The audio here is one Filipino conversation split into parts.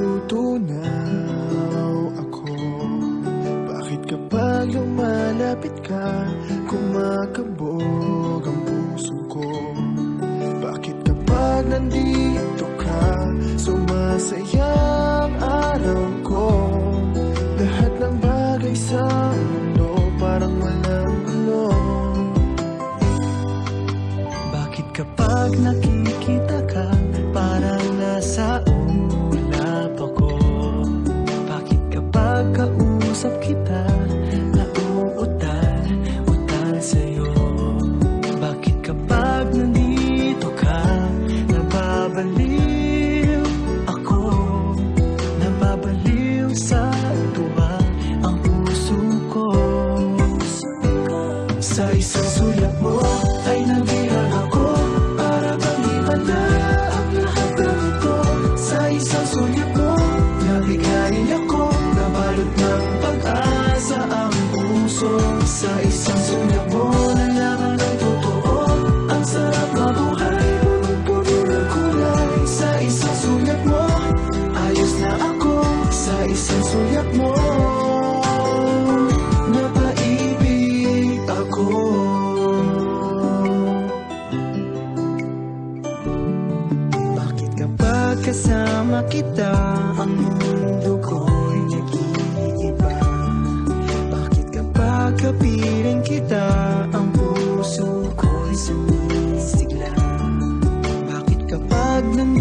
Natutunaw ako. Bakit kapag lumalapit ka? Kumakabog ang puso ko. Bakit kapag nandito ka? Sumasaya ang araw ko. Lahat ng bagay sa mundo Parang walang gulo. Bakit kapag nakikita sa isang sulat mo ay nabihan ako Para bang himala ang lahat ng ito. Sa isang sulat mo nabigayin ako Nabalot ng pag-asa ang puso. Sa isang kasama kita Ang mundo ko'y nag-iiba. Bakit kapag kapiling kita? Ang puso ko'y sumisigla. Bakit kapag nandito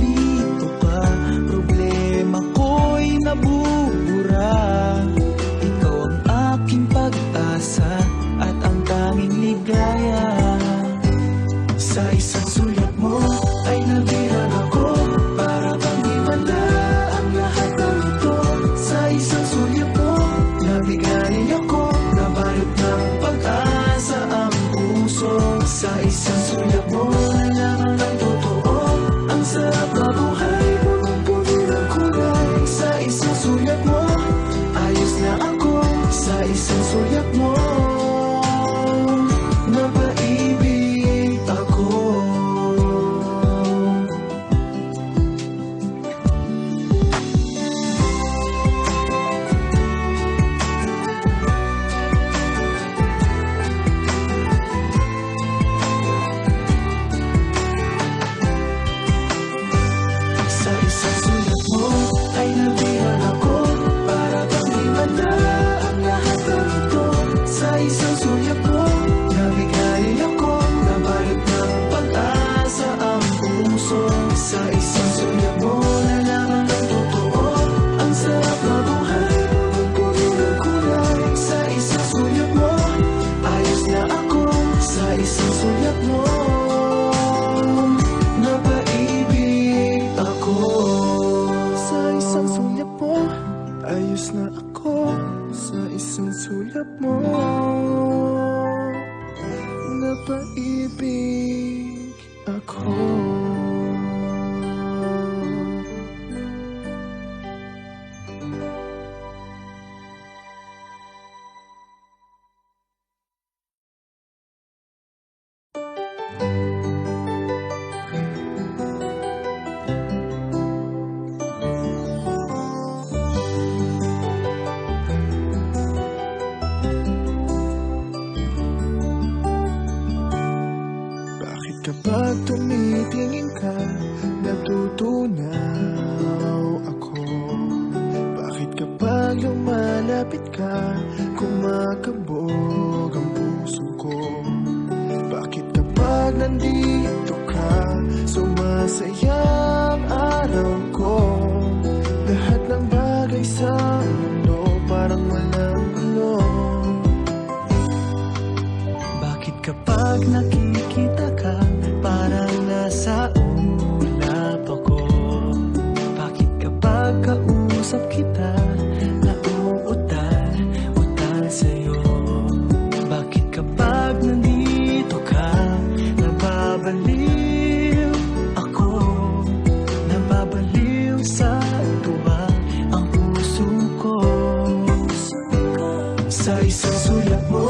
Ayos na ako. Sa isang sulyap mo Napaibig ako lumalapit ka Kumakabog ang puso ko. Bakit kapag nandito ka? Sumasaya ang araw ko. Lahat ng bagay sa mundo Parang walang gulo Bakit kapag nakikita ka Parang nasa ulap ako? Bakit kapag kausap kita Sa isang sulat mo